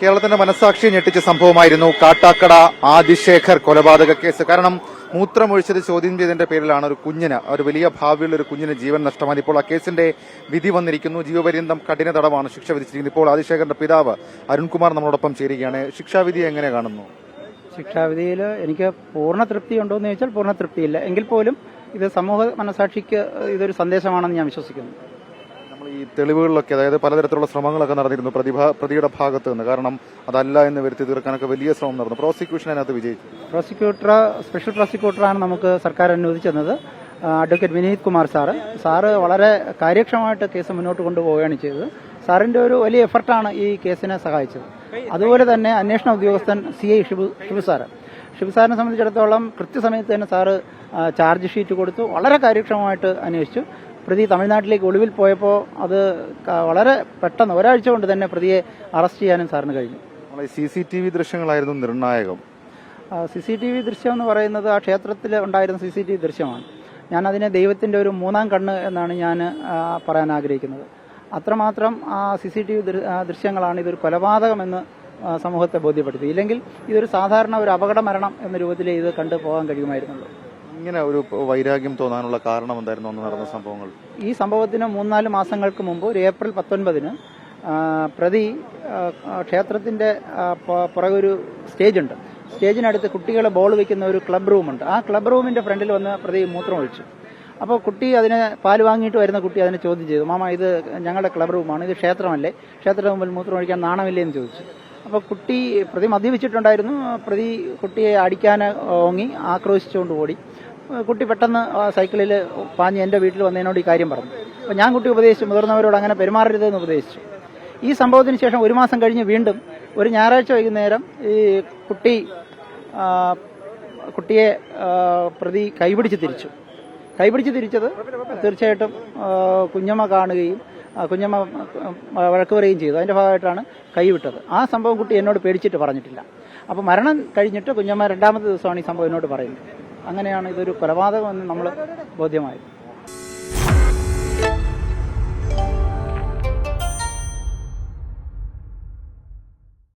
കേരളത്തിന്റെ മനസാക്ഷിയെ ഞെട്ടിച്ച സംഭവമായിരുന്നു കാട്ടാക്കട ആദിശേഖർ കൊലപാതക കേസ്. കാരണം മൂത്രമൊഴിച്ചത് ചോദ്യം ചെയ്തതിന്റെ പേരിലാണ് ഒരു കുഞ്ഞിന് ഒരു വലിയ ഭാവിയുള്ള ഒരു കുഞ്ഞിന് ജീവൻ നഷ്ടമായത്. ഇപ്പോൾ ആ കേസിന്റെ വിധി വന്നിരിക്കുന്നു. ജീവപര്യന്തം കഠിന തടവാണ് ശിക്ഷ വിധിച്ചിരിക്കുന്നത്. ഇപ്പോൾ ആദിശേഖറിന്റെ പിതാവ് അരുൺകുമാർ നമ്മളോടൊപ്പം ചേരുകയാണ്. ശിക്ഷാവിധി എങ്ങനെ കാണുന്നു? ശിക്ഷാവിധിയിൽ എനിക്ക് പൂർണ തൃപ്തി ഉണ്ടോ എന്ന് ചോദിച്ചാൽ പൂർണ തൃപ്തിയില്ല. എങ്കിൽ പോലും ഇത് സമൂഹ മനസാക്ഷിക്ക് ഇതൊരു സന്ദേശമാണെന്ന് ഞാൻ വിശ്വസിക്കുന്നു. ഈ തെളിവുകളിലൊക്കെ അതായത് പലതരത്തിലുള്ള ശ്രമങ്ങളൊക്കെ നടന്നിരുന്നു പ്രതിഭ പ്രതിയുടെ ഭാഗത്ത് നിന്ന്. കാരണം അതല്ല എന്ന് വരുത്തി തീർക്കാനൊക്കെ വലിയ ശ്രമം നടന്നു. പ്രോസിക്യൂഷൻ അതിനകത്ത് വിജയിച്ചു. പ്രോസിക്യൂട്ടർ സ്പെഷ്യൽ പ്രോസിക്യൂട്ടറാണ് നമുക്ക് സർക്കാർ അനുവദിച്ചത്. Advocate Vineeth Kumar sir. Sir വളരെ കാര്യക്ഷമമായിട്ട് കേസ് മുന്നോട്ട് കൊണ്ടുപോവുകയാണ് ചെയ്തത്. സാറിന്റെ ഒരു വലിയ എഫർട്ടാണ് ഈ കേസിനെ സഹായിച്ചത്. അതുപോലെ തന്നെ അന്വേഷണ ഉദ്യോഗസ്ഥൻ C I Shibu Shibu sir. Shibu സാറിനെ സംബന്ധിച്ചിടത്തോളം കൃത്യസമയത്ത് തന്നെ സാറ് ചാർജ് ഷീറ്റ് കൊടുത്തു. വളരെ കാര്യക്ഷമമായിട്ട് അന്വേഷിച്ചു. പ്രതി തമിഴ്നാട്ടിലേക്ക് ഒളിവിൽ പോയപ്പോൾ അത് വളരെ പെട്ടെന്ന് ഒരാഴ്ച കൊണ്ട് തന്നെ പ്രതിയെ അറസ്റ്റ് ചെയ്യാനും സാറിന് കഴിഞ്ഞു. സി സി ടി വി ദൃശ്യങ്ങളായിരുന്നു നിർണായകം. സി സി ടി വി ദൃശ്യം എന്ന് പറയുന്നത് ആ ക്ഷേത്രത്തിൽ ഉണ്ടായിരുന്ന സി സി ടി വി ദൃശ്യമാണ്. ഞാൻ അതിനെ ദൈവത്തിന്റെ ഒരു മൂന്നാം കണ്ണ് എന്നാണ് ഞാൻ പറയാൻ ആഗ്രഹിക്കുന്നത്. അത്രമാത്രം ആ സി സി ടി വി ദൃശ്യങ്ങളാണ് ഇതൊരു കൊലപാതകമെന്ന് സമൂഹത്തെ ബോധ്യപ്പെടുത്തി. ഇല്ലെങ്കിൽ ഇതൊരു സാധാരണ ഒരു അപകട മരണം എന്ന രൂപത്തിലേ ഇത് കണ്ടു പോകാൻ കഴിയുമായിരുന്നുള്ളൂ. ഇങ്ങനെ ഒരു വൈരാഗ്യം തോന്നാനുള്ള കാരണം എന്തായിരുന്നു അന്ന് നടന്ന സംഭവങ്ങൾ? ഈ സംഭവത്തിന് മൂന്നാൽ മാസങ്ങൾക്ക് മുമ്പ് ഒരു ഏപ്രിൽ പത്തൊൻപതിന് പ്രതി ക്ഷേത്രത്തിന്റെ പുറകൊരു പ- ഒരു സ്റ്റേജ് ഉണ്ട് സ്റ്റേജിനടുത്ത് കുട്ടികളെ ബോൾ വെക്കുന്ന ഒരു ക്ലബ് റൂമുണ്ട്. ആ ക്ലബ് റൂമിന്റെ ഫ്രണ്ടിൽ വന്ന് പ്രതി മൂത്രം ഒഴിച്ചു. അപ്പോൾ കുട്ടി അതിനെ പാൽ വാങ്ങിയിട്ട് വരുന്ന കുട്ടി അതിനെ ചോദ്യം ചെയ്തു മാമ ഇത് ഞങ്ങളുടെ ക്ലബ് റൂമാണ് ഇത് ക്ഷേത്രമല്ലേ? ക്ഷേത്രത്തിന് മുമ്പിൽ മൂത്രം ഒഴിക്കാൻ നാണമില്ലേ എന്ന് ചോദിച്ചു. അപ്പോൾ കുട്ടി പ്രതി മദ്യപിച്ചിട്ടുണ്ടായിരുന്നു. പ്രതി കുട്ടിയെ അടിക്കാൻ ഓങ്ങി ആക്രോശിച്ചുകൊണ്ട് ഓടി. കുട്ടി പെട്ടെന്ന് സൈക്കിളിൽ പാഞ്ഞ് എന്റെ വീട്ടിൽ വന്നതിനോട് ഈ കാര്യം പറഞ്ഞു. അപ്പോൾ ഞാൻ കുട്ടി ഉപദേശിച്ചു. മുതിർന്നവരോട് അങ്ങനെ പെരുമാറരുതെന്ന് ഉപദേശിച്ചു. ഈ സംഭവത്തിന് ശേഷം ഒരു മാസം കഴിഞ്ഞ് വീണ്ടും ഒരു ഞായറാഴ്ച വൈകുന്നേരം ഈ കുട്ടി കുട്ടിയെ പ്രതി കൈപിടിച്ച് തിരിച്ചു. കൈപിടിച്ച് തിരിച്ചത് തീർച്ചയായിട്ടും കുഞ്ഞമ്മ കാണുകയും കുഞ്ഞമ്മ വഴക്ക് പറയുകയും ചെയ്തു. അതിന്റെ ഭാഗമായിട്ടാണ് കൈവിട്ടത്. ആ സംഭവം കുട്ടി എന്നോട് പേടിച്ചിട്ട് പറഞ്ഞിട്ടില്ല. അപ്പോൾ മരണം കഴിഞ്ഞിട്ട് കുഞ്ഞമ്മ രണ്ടാമത്തെ ദിവസമാണ് ഈ സംഭവം എന്നോട് പറയുന്നത്. അങ്ങനെയാണ് ഇതൊരു കൊലപാതകമെന്ന് നമ്മൾ ബോധ്യമായത്.